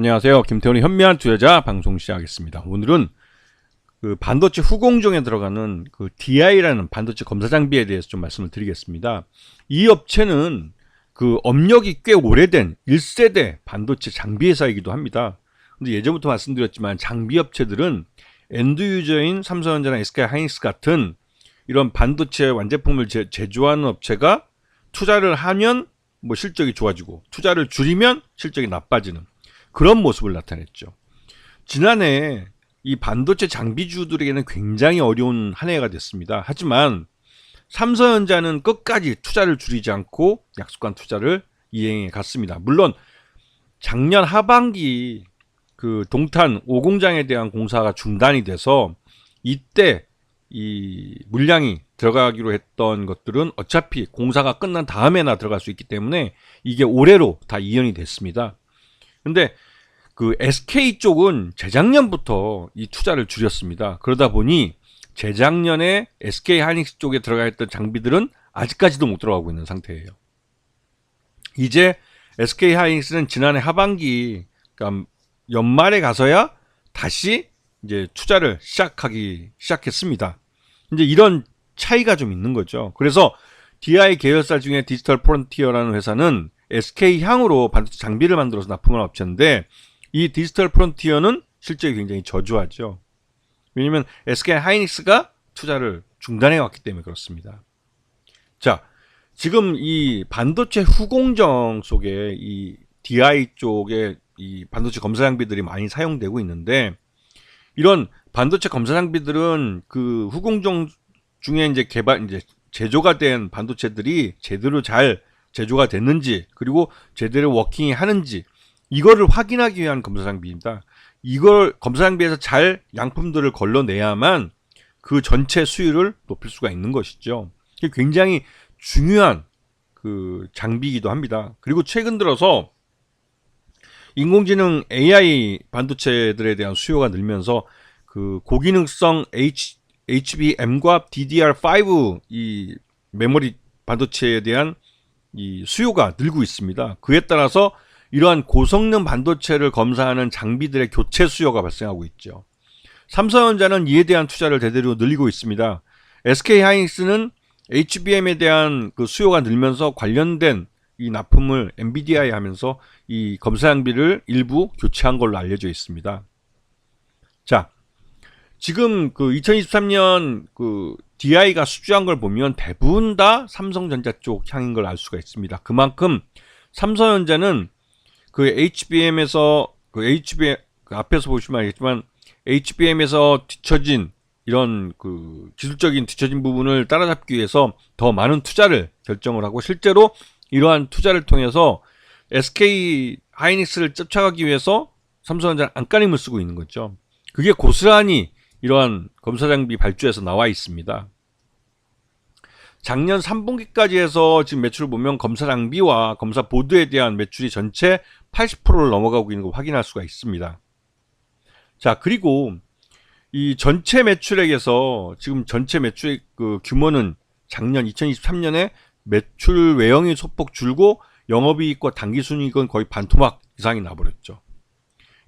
안녕하세요. 김태훈의 현미한 투자자 방송 시작하겠습니다. 오늘은 그 반도체 후공정에 들어가는 그 DI라는 반도체 검사 장비에 대해서 좀 말씀을 드리겠습니다. 이 업체는 그 업력이 꽤 오래된 1세대 반도체 장비 회사이기도 합니다. 근데 예전부터 말씀드렸지만 장비 업체들은 엔드 유저인 삼성전자나 SK 하이닉스 같은 이런 반도체 완제품을 제, 제조하는 업체가 투자를 하면 뭐 실적이 좋아지고 투자를 줄이면 실적이 나빠지는 그런 모습을 나타냈죠. 지난해 이 반도체 장비주들에게는 굉장히 어려운 한 해가 됐습니다. 하지만 삼성전자는 끝까지 투자를 줄이지 않고 약속한 투자를 이행해 갔습니다. 물론 작년 하반기 그 동탄 5공장에 대한 공사가 중단이 돼서 이때 이 물량이 들어가기로 했던 것들은 어차피 공사가 끝난 다음에나 들어갈 수 있기 때문에 이게 올해로 다 이연이 됐습니다. 근데 그 SK 쪽은 재작년부터 이 투자를 줄였습니다. 그러다 보니 재작년에 SK 하이닉스 쪽에 들어가 있던 장비들은 아직까지도 못 들어가고 있는 상태예요. 이제 SK 하이닉스는 지난해 하반기 그러니까 연말에 가서야 다시 이제 투자를 시작하기 시작했습니다. 이제 이런 차이가 좀 있는 거죠. 그래서 DI 계열사 중에 디지털 프론티어라는 회사는 SK 향으로 반도체 장비를 만들어서 납품하는 업체인데 이 디지털 프론티어는 실적이 굉장히 저조하죠. 왜냐면 SK 하이닉스가 투자를 중단해 왔기 때문에 그렇습니다. 자, 지금 이 반도체 후공정 속에 이 DI 쪽에 이 반도체 검사 장비들이 많이 사용되고 있는데 이런 반도체 검사 장비들은 그 후공정 중에 이제 개발 이제 제조가 된 반도체들이 제대로 잘 제조가 됐는지 그리고 제대로 워킹이 하는지 이거를 확인하기 위한 검사 장비입니다. 이걸 검사 장비에서 잘 양품들을 걸러내야만 그 전체 수율을 높일 수가 있는 것이죠. 굉장히 중요한 그 장비이기도 합니다. 그리고 최근 들어서 인공지능 AI 반도체들에 대한 수요가 늘면서 그 고기능성 H, HBM과 DDR5 이 메모리 반도체에 대한 이 수요가 늘고 있습니다. 그에 따라서 이러한 고성능 반도체를 검사하는 장비들의 교체 수요가 발생하고 있죠. 삼성전자는 이에 대한 투자를 대대로 늘리고 있습니다. SK 하이닉스는 HBM에 대한 그 수요가 늘면서 관련된 이 납품을 엔비디아에 하면서 이 검사 장비를 일부 교체한 걸로 알려져 있습니다. 자, 지금 그 2023년 그 DI가 수주한 걸 보면 대부분 다 삼성전자 쪽 향인 걸 알 수가 있습니다. 그만큼 삼성전자는 그 HBM에서 그 HBM 그 앞에서 보시면 알겠지만 HBM에서 뒤처진 이런 그 기술적인 뒤처진 부분을 따라잡기 위해서 더 많은 투자를 결정을 하고 실제로 이러한 투자를 통해서 SK 하이닉스를 쫓아가기 위해서 삼성전자 안간힘을 쓰고 있는 거죠. 그게 고스란히 이러한 검사 장비 발주에서 나와 있습니다. 작년 3분기까지 해서 지금 매출을 보면 검사 장비와 검사 보드에 대한 매출이 전체 80%를 넘어가고 있는 걸 확인할 수가 있습니다. 자, 그리고 이 전체 매출액에서 지금 전체 매출액 그 규모는 작년 2023년에 매출 외형이 소폭 줄고 영업이익과 당기순이익은 거의 반토막 이상이 나버렸죠.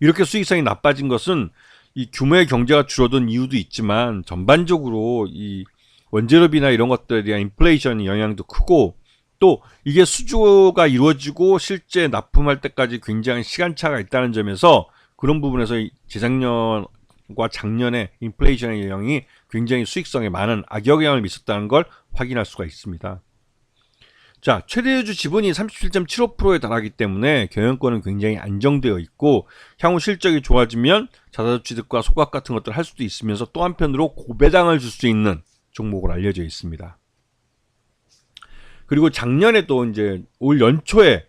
이렇게 수익성이 나빠진 것은 이 규모의 경제가 줄어든 이유도 있지만 전반적으로 이 원재료비나 이런 것들에 대한 인플레이션 영향도 크고 또 이게 수주가 이루어지고 실제 납품할 때까지 굉장히 시간차가 있다는 점에서 그런 부분에서 재작년과 작년에 인플레이션의 영향이 굉장히 수익성에 많은 악영향을 미쳤다는 걸 확인할 수가 있습니다. 자, 최대주 지분이 37.75%에 달하기 때문에 경영권은 굉장히 안정되어 있고 향후 실적이 좋아지면 자사주 취득과 소각 같은 것들을 할 수도 있으면서 또 한편으로 고배당을 줄 수 있는 종목으로 알려져 있습니다. 그리고 작년에 또 이제 올 연초에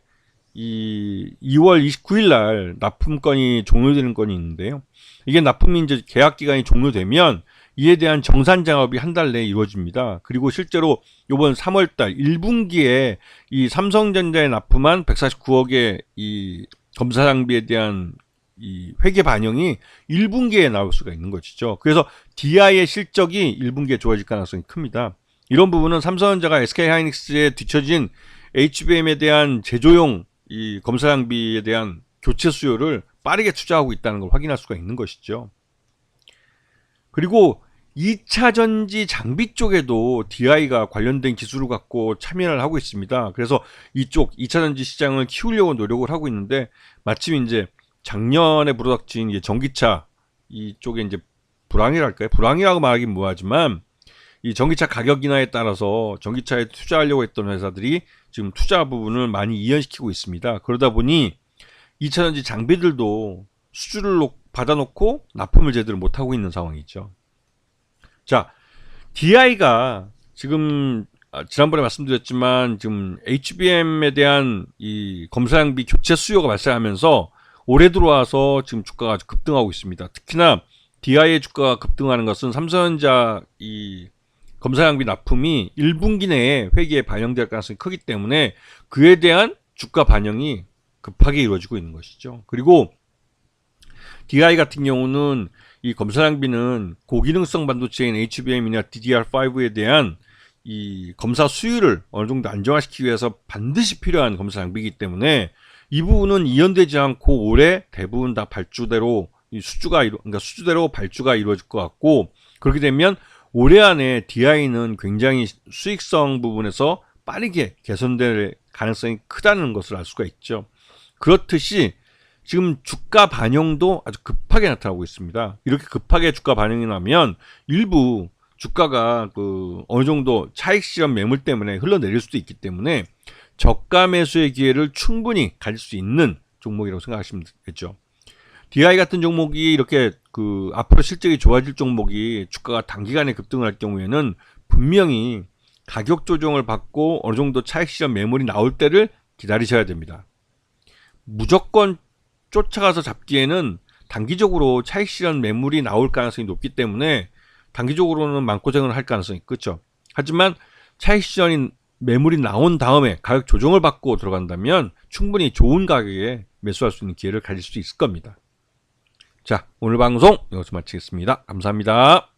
이 2월 29일 날 납품건이 종료되는 건이 있는데요. 이게 납품이 이제 계약 기간이 종료되면 이에 대한 정산 작업이 한 달 내에 이루어집니다. 그리고 실제로 이번 3월 달 1분기에 이 삼성전자에 납품한 149억의 이 검사 장비에 대한 이 회계 반영이 1분기에 나올 수가 있는 것이죠. 그래서 DI의 실적이 1분기에 좋아질 가능성이 큽니다. 이런 부분은 삼성전자가 SK 하이닉스에 뒤처진 HBM에 대한 제조용 이 검사 장비에 대한 교체 수요를 빠르게 투자하고 있다는 걸 확인할 수가 있는 것이죠. 그리고 2차 전지 장비 쪽에도 DI가 관련된 기술을 갖고 참여를 하고 있습니다. 그래서 이쪽 2차 전지 시장을 키우려고 노력을 하고 있는데 마침 이제 작년에 불어닥친 전기차 이쪽에 이제 불황이랄까요? 불황이라고 말하긴 뭐하지만 이 전기차 가격 인하에 따라서 전기차에 투자하려고 했던 회사들이 지금 투자 부분을 많이 이연시키고 있습니다. 그러다 보니 2차 전지 장비들도 수주를 놓- 받아놓고 납품을 제대로 못하고 있는 상황이죠. 자, DI가 지금 아, 지난번에 말씀드렸지만 지금 HBM에 대한 이 검사 장비 교체 수요가 발생하면서 올해 들어와서 지금 주가가 급등하고 있습니다. 특히나 DI의 주가가 급등하는 것은 삼성전자 이 검사 장비 납품이 1분기 내에 회계에 반영될 가능성이 크기 때문에 그에 대한 주가 반영이 급하게 이루어지고 있는 것이죠. 그리고 DI 같은 경우는 이 검사 장비는 고기능성 반도체인 HBM이나 DDR5에 대한 이 검사 수율을 어느 정도 안정화시키기 위해서 반드시 필요한 검사 장비이기 때문에 이 부분은 이연되지 않고 올해 대부분 다 발주대로 이 수주가 이루, 그러니까 수주대로 발주가 이루어질 것 같고 그렇게 되면 올해 안에 DI는 굉장히 수익성 부분에서 빠르게 개선될 가능성이 크다는 것을 알 수가 있죠. 그렇듯이 지금 주가 반영도 아주 급하게 나타나고 있습니다. 이렇게 급하게 주가 반영이 나면 일부 주가가 그 어느 정도 차익 실현 매물 때문에 흘러내릴 수도 있기 때문에 저가 매수의 기회를 충분히 가질 수 있는 종목이라고 생각하시면 되겠죠. DI 같은 종목이 이렇게 그 앞으로 실적이 좋아질 종목이 주가가 단기간에 급등을 할 경우에는 분명히 가격 조정을 받고 어느 정도 차익 실현 매물이 나올 때를 기다리셔야 됩니다. 무조건 쫓아가서 잡기에는 단기적으로 차익 실현 매물이 나올 가능성이 높기 때문에 단기적으로는 마음고생을 할 가능성이 있겠죠. 하지만 차익 실현이 매물이 나온 다음에 가격 조정을 받고 들어간다면 충분히 좋은 가격에 매수할 수 있는 기회를 가질 수 있을 겁니다. 자, 오늘 방송 여기서 마치겠습니다. 감사합니다.